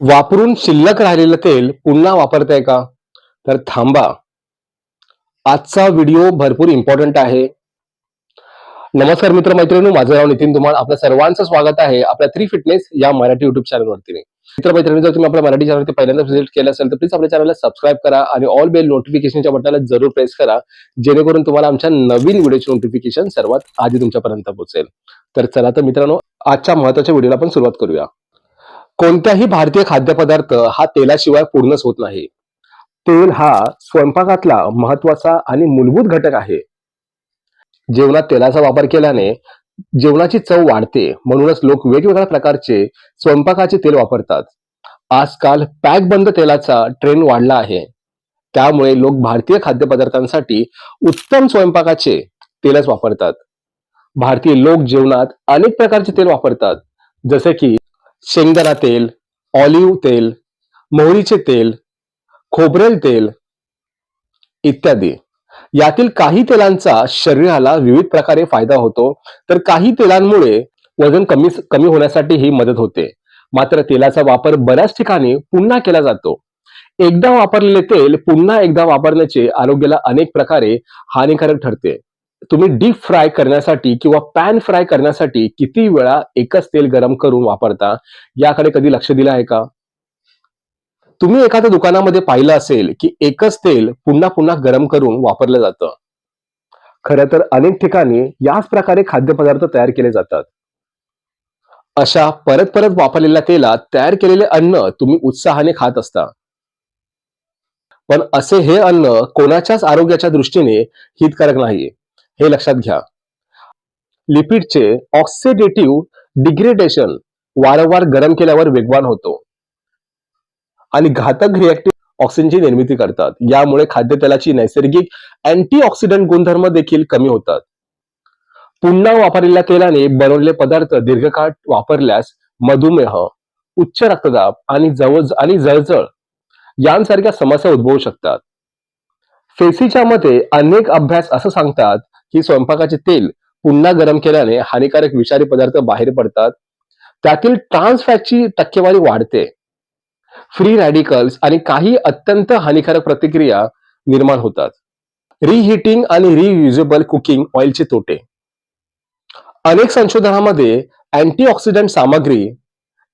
वापरून शिल्लक राहिलेलं तेल पुन्हा वापरताय का? तर थांबा. आजचा व्हिडिओ भरपूर इम्पॉर्टंट आहे. नमस्कार मित्र मैत्रिणी माझं नाव नितीन धुमाळ आपल्या सर्वांचं स्वागत आहे आपल्या थ्री फिटनेस या मराठी युट्यूब चॅनलवरती मित्र मैत्रिणी जर तुम्ही आपल्या मराठी चॅनलवरती पहिल्यांदा व्हिजिट केलं असेल तर प्लीज आपल्या चॅनलला सबस्क्राईब करा आणि ऑल बेल नोटिफिकेशनच्या बटनाला जरूर प्रेस करा जेणेकरून तुम्हाला आमच्या नवीन व्हिडिओचे नोटिफिकेशन सर्वात आधी तुमच्यापर्यंत पोहोचेल. तर चला तर मित्रांनो आजच्या महत्त्वाच्या व्हिडिओला आपण सुरुवात करूया. कोणत्याही भारतीय खाद्यपदार्थ हा तेलाशिवाय पूर्णच होत नाही. तेल हा स्वयंपाकातला महत्त्वाचा आणि मूलभूत घटक आहे. जेवणात तेलाचा वापर केल्याने जेवणाची चव वाढते म्हणूनच लोक वेगवेगळ्या प्रकारचे स्वयंपाकाचे तेल वापरतात. आजकाल पॅक बंद तेलाचा ट्रेंड वाढला आहे. त्यामुळे लोक भारतीय खाद्यपदार्थांसाठी उत्तम स्वयंपाकाचे तेलच वापरतात. भारतीय लोक जेवणात अनेक प्रकारचे तेल वापरतात. जसे की शेंगदाणा तेल ऑलिव्ह तेल मोहरीचे तेल खोबरेल तेल इत्यादी. यातील काही तेलांचा शरीराला विविध प्रकारे फायदा होतो. तर काही तेलांमुळे वजन कमी कमी होण्यासाठी ही मदत होते. मात्र तेलाचा वापर बऱ्याच ठिकाणी पुन्हा केला जातो. एकदा वापरलेले तेल पुन्हा एकदा वापरण्याचे आरोग्याला अनेक प्रकारे हानिकारक ठरते. तुम्ही डीप फ्राय करण्यासाठी किंवा पॅन फ्राय करण्यासाठी किती वेळा एकच तेल गरम करून वापरता? याकडे कधी लक्ष दिलं आहे का? तुम्ही एखाद्या दुकानामध्ये पाहिलं असेल की एकच तेल पुन्हा पुन्हा गरम करून वापरलं जातं. खरं तर अनेक ठिकाणी याच प्रकारे खाद्यपदार्थ तयार केले जातात. अशा परत परत वापरलेल्या तेलात तयार केलेले अन्न तुम्ही उत्साहाने खात असता. पण असे हे अन्न कोणाच्याच आरोग्याच्या दृष्टीने हितकारक नाही हे लक्षात घ्या. लिपिडचे ऑक्सिडेटिव्ह डिग्रेडेशन वारंवार गरम केल्यावर वेगवान होतो. आणि घातक रिएक्टिव्ह ऑक्सिजनची निर्मिती करतात. यामुळे खाद्यतेलाची नैसर्गिक अँटीऑक्सिडंट गुणधर्म देखील कमी होतात. पुन्हा वापरलेल्या तेलाने बनवलेले पदार्थ दीर्घकाळ वापरल्यास मधुमेह उच्च रक्तदाब आणि जवळ आणि जळजळ यांसारख्या समस्या उद्भवू शकतात. फेसीच्या मते अनेक अभ्यास असं सांगतात की स्वयंपाकाचे तेल पुन्हा गरम केल्याने हानिकारक विषारी पदार्थ बाहेर पडतात. त्यातील ट्रान्स फॅटची टक्केवारी वाढते. फ्री रॅडिकल्स आणि काही अत्यंत हानिकारक प्रतिक्रिया निर्माण होतात. रिहिटिंग आणि रियुजेबल कुकिंग ऑइलचे तोटे. अनेक संशोधनामध्ये अँटीऑक्सिडंट सामग्री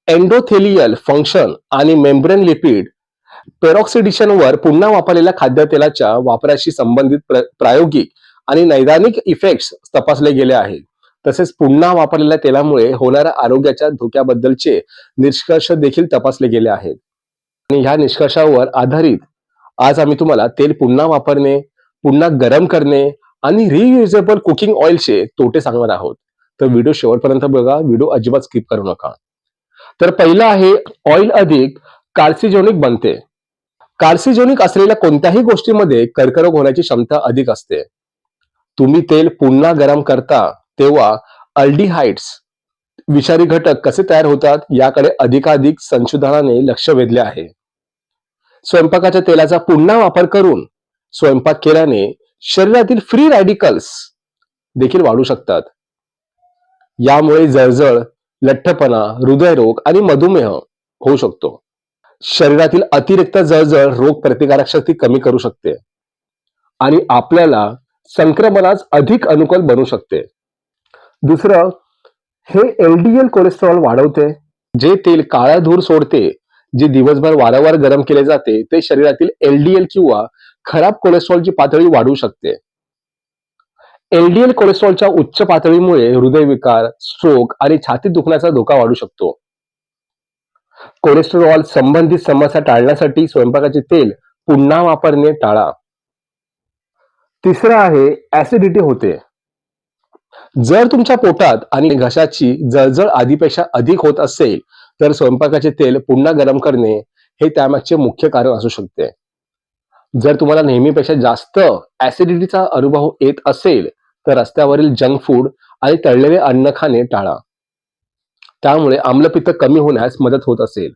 एन्डोथेलियल फंक्शन आणि मेम्ब्रेन लिपिड पेरॉक्सिडिशनवर पुन्हा वापरलेल्या खाद्यतेलाच्या वापराशी संबंधित प्रायोगिक आणि नैदानिक इफेक्ट्स तपासले गेले आहेत. तसेच पुन्हा वापरलेल्या तेलामुळे होणाऱ्या आरोग्याच्या धोक्याबद्दलचे निष्कर्ष देखील तपासले गेले आहेत. आणि ह्या निष्कर्षावर आधारित आज आम्ही तुम्हाला तेल पुन्हा वापरणे पुन्हा गरम करणे आणि रियुजेबल कुकिंग ऑइलचे तोटे सांगणार आहोत. तर व्हिडिओ शेवटपर्यंत बघा व्हिडिओ अजिबात स्किप करू नका. तर पहिलं आहे ऑइल अधिक कार्सिजोनिक बनते. कार्सिजोनिक असलेल्या कोणत्याही गोष्टीमध्ये कर्करोग होण्याची क्षमता अधिक असते. तुम्ही तेल पुन्हा गरम करता तेव्हा अल्डिहाइड्स विषारी घटक कसे तयार होतात याकडे अधिकाधिक संशोधनाने लक्ष वेधले आहे. स्वयंपाकाच्या तेलाचा पुन्हा वापर करून स्वयंपाक केल्याने शरीरातील फ्री रॅडिकल्स देखील वाढू शकतात. यामुळे जळजळ लठ्ठपणा हृदयरोग आणि मधुमेह होऊ शकतो. शरीरातील अतिरिक्त जळजळ रोग प्रतिकारक शक्ती कमी करू शकते. आणि आपल्याला संक्रमणास अधिक अनुकूल बनू शकते. दुसरं हे एलडीएल कोलेस्ट्रॉल वाढवते जे तेल काळा धूर सोडते जे दिवसभर वारंवार गरम केले जाते ते शरीरातील एलडीएल किंवा खराब कोलेस्ट्रॉलची पातळी वाढू शकते. एलडीएल कोलेस्ट्रॉलच्या उच्च पातळीमुळे हृदयविकार स्ट्रोक आणि छाती दुखण्याचा धोका वाढू शकतो. कोलेस्ट्रॉल संबंधित समस्या टाळण्यासाठी स्वयंपाकाचे तेल पुन्हा वापरणे टाळा. तिसरं आहे ऍसिडिटी होते. जर तुमच्या पोटात आणि घशाची जळजळ आधीपेक्षा अधिक होत असेल तर स्वयंपाकाचे तेल पुन्हा गरम करणे हे त्यामागचे मुख्य कारण असू शकते. जर तुम्हाला नेहमीपेक्षा जास्त ऍसिडिटीचा अनुभव येत असेल तर रस्त्यावरील जंक फूड आणि तळलेले अन्न खाणे टाळा. त्यामुळे आम्लपित्त कमी होण्यास मदत होत असेल.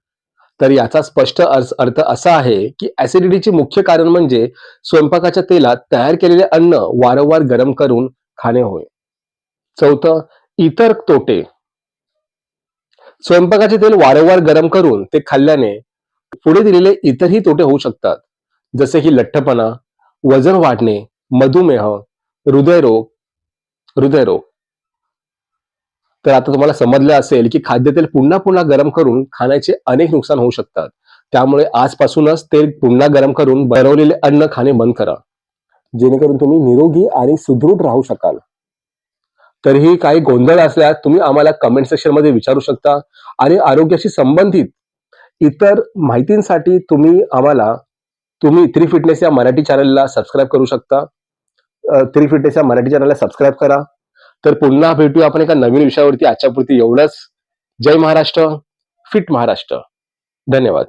तर याचा स्पष्ट अर्थ असा आहे की ऍसिडिटीचे मुख्य कारण म्हणजे स्वयंपाकाच्या तेलात तयार केलेले अन्न वारंवार गरम करून खाणे होय. चौथं इतर तोटे. स्वयंपाकाचे तेल वारंवार गरम करून ते खाल्ल्याने पुढे दिलेले इतरही तोटे होऊ शकतात. जसे की लठ्ठपणा वजन वाढणे मधुमेह हृदयरोग हृदयरोग. तर आता तुम्हाला समजलं असेल की खाद्यतेल पुन्हा पुन्हा गरम करून खाण्याचे अनेक नुकसान होऊ शकतात. त्यामुळे आजपासूनच तेल पुन्हा गरम करून बरवलेले अन्न खाणे बंद करा. जेणेकरून तुम्ही निरोगी आणि सुदृढ राहू शकाल. तरीही काही गोंधळ असल्यास तुम्ही आम्हाला कमेंट सेक्शनमध्ये विचारू शकता आणि आरोग्याशी संबंधित इतर माहितींसाठी तुम्ही आम्हाला तुम्ही थ्री फिटनेस या मराठी चॅनलला सबस्क्राईब करू शकता. थ्री फिटनेस या मराठी चॅनलला सबस्क्राईब करा. तर पुन्हा भेटू आपण एका नवीन विषयावरती. आजच्यापुरती एवढंच. जय महाराष्ट्र. फिट महाराष्ट्र. धन्यवाद.